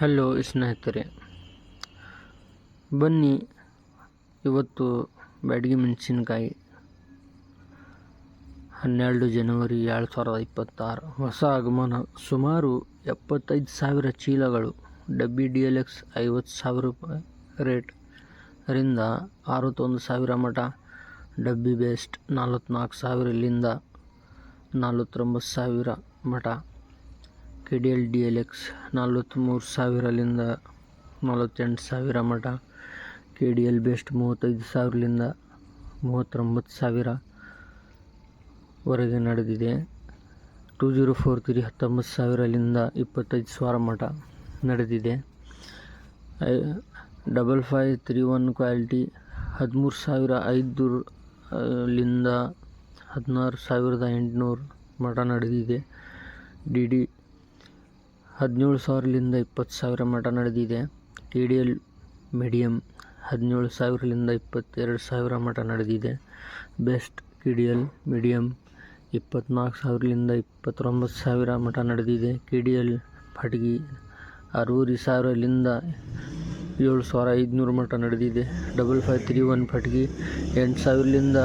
Hello ಸ್ನೇಹಿತರೆ, ಬನ್ನಿ ಇವತ್ತು ಬ್ಯಾಡಗಿ ಮೆಣಸಿನಕಾಯಿ ಹನ್ನೆರಡು ಜನವರಿ ಎರಡು ಸಾವಿರದ ಇಪ್ಪತ್ತಾರು. ಹೊಸ ಆಗಮನ. ಸುಮಾರು ಎಪ್ಪತ್ತೈದು ಸಾವಿರ ಚೀಲಗಳು ಡಬ್ಬಿ ಡಿ ಎಲ್ ಎಕ್ಸ್ ಐವತ್ತು ಸಾವಿರ ರೂಪಾಯಿ ರೇಟ್ ರಿಂದ ಅರವತ್ತೊಂದು ಸಾವಿರ ಮಠ ಡಬ್ಬಿ ಬೆಸ್ಟ್ ನಲವತ್ತ್ನಾಲ್ಕು ಸಾವಿರ ಇಲ್ಲಿಂದ ನಲವತ್ತೊಂಬತ್ತು ಸಾವಿರ ಮಟ K D L D L X ನಲ್ವತ್ತ್ಮೂರು ಸಾವಿರಲಿಂದ ನಲವತ್ತೆಂಟು ಸಾವಿರ ಮಟ ಕೆ ಡಿ ಎಲ್ ಬೆಸ್ಟ್ ಮೂವತ್ತೈದು ಸಾವಿರಲಿಂದ ಮೂವತ್ತೊಂಬತ್ತು ಸಾವಿರವರೆಗೆ ನಡೆದಿದೆ. ಟೂ ಜೀರೋ ಫೋರ್ ತ್ರೀ ಹತ್ತೊಂಬತ್ತು ಸಾವಿರಲಿಂದ ಇಪ್ಪತ್ತೈದು ಸಾವಿರ ಮಟ ನಡೆದಿದೆ. Double five three one quality ಹದಿಮೂರು ಸಾವಿರ ಐದು ಲಿಂದ ಹದಿನಾರು ಸಾವಿರದ ಎಂಟುನೂರು ಮಠ ನಡೆದಿದೆ. ಡಿ ಡಿ ಹದಿನೇಳು ಸಾವಿರದಿಂದ ಇಪ್ಪತ್ತು ಸಾವಿರ ಮಟ ನಡೆದಿದೆ. ಟಿ ಡಿ ಎಲ್ ಮೀಡಿಯಮ್ ಹದಿನೇಳು ಸಾವಿರದಿಂದ ಇಪ್ಪತ್ತೆರಡು ಸಾವಿರ ಮಟ ನಡೆದಿದೆ. Best T D L medium ಇಪ್ಪತ್ತ್ನಾಲ್ಕು ಸಾವಿರದಿಂದ ಇಪ್ಪತ್ತೊಂಬತ್ತು ಸಾವಿರ ಮಟ ನಡೆದಿದೆ. ಕೆ ಡಿ ಎಲ್ ಫಟ್ಗಿ ಅರವೂರು ಸಾವಿರದಿಂದ ಏಳು ಸಾವಿರ ಐದುನೂರು ಮಟ ನಡೆದಿದೆ. ಡಬಲ್ ಫೈವ್ ತ್ರೀ ಒನ್ ಫಟ್ಗಿ ಎಂಟು ಸಾವಿರದಿಂದ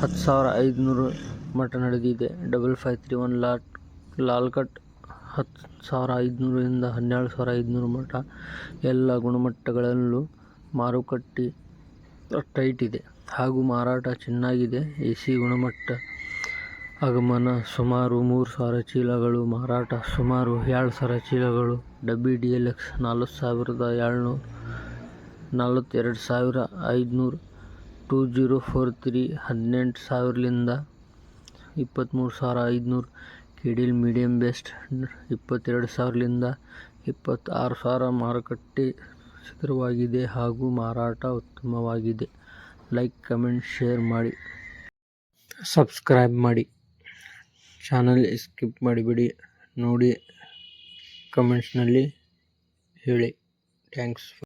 ಹತ್ತು ಸಾವಿರ ಐದುನೂರು ಮಟ ನಡೆದಿದೆ. ಡಬಲ್ ಫೈವ್ ತ್ರೀ ಒನ್ ಲಾಟ್ ಲಾಲ್ ಕಟ್ ಹತ್ತು ಸಾವಿರ ಐದುನೂರರಿಂದ ಹನ್ನೆರಡು ಸಾವಿರ ಐದುನೂರು ಮಟ ಎಲ್ಲ ಗುಣಮಟ್ಟಗಳಲ್ಲೂ ಮಾರುಕಟ್ಟೆ ಟೈಟ್ ಇದೆ ಹಾಗೂ ಮಾರಾಟ ಚೆನ್ನಾಗಿದೆ. ಎ ಸಿ ಗುಣಮಟ್ಟ ಆಗಮನ ಸುಮಾರು ಮೂರು ಸಾವಿರ ಚೀಲಗಳು, ಮಾರಾಟ ಸುಮಾರು ಎರಡು ಸಾವಿರ ಚೀಲಗಳು ಡಬ್ಬಿ ಡಿ ಎಲ್ ಎಕ್ಸ್ ನಾಲ್ಕು ಸಾವಿರದ ಏಳ್ನೂರು ನಲ್ವತ್ತೆರಡು ಸಾವಿರ ಐದುನೂರು, ಟೂ ಜೀರೋ ಫೋರ್ ತ್ರೀ, ಹದಿನೆಂಟು ಸಾವಿರಲಿಂದ ಇಪ್ಪತ್ತ್ಮೂರು ಸಾವಿರ ಐದುನೂರು ಕೆ ಮೀಡಿಯಂ ಬೆಸ್ಟ್ ಇಪ್ಪತ್ತೆರಡು ಸಾವಿರಲಿಂದ ಇಪ್ಪತ್ತಾರು ಸಾವಿರ ಮಾರುಕಟ್ಟೆ ಸ್ಥಿರವಾಗಿದೆ ಹಾಗೂ ಮಾರಾಟ ಉತ್ತಮವಾಗಿದೆ. ಲೈಕ್, ಕಮೆಂಟ್, ಶೇರ್ ಮಾಡಿ. ಸಬ್ಸ್ಕ್ರೈಬ್ ಮಾಡಿ. ಚಾನಲ್ ಸ್ಕಿಪ್ ಮಾಡಿಬಿಡಿ. ನೋಡಿ, ಕಮೆಂಟ್ಸ್ನಲ್ಲಿ ಹೇಳಿ. ಥ್ಯಾಂಕ್ಸ್.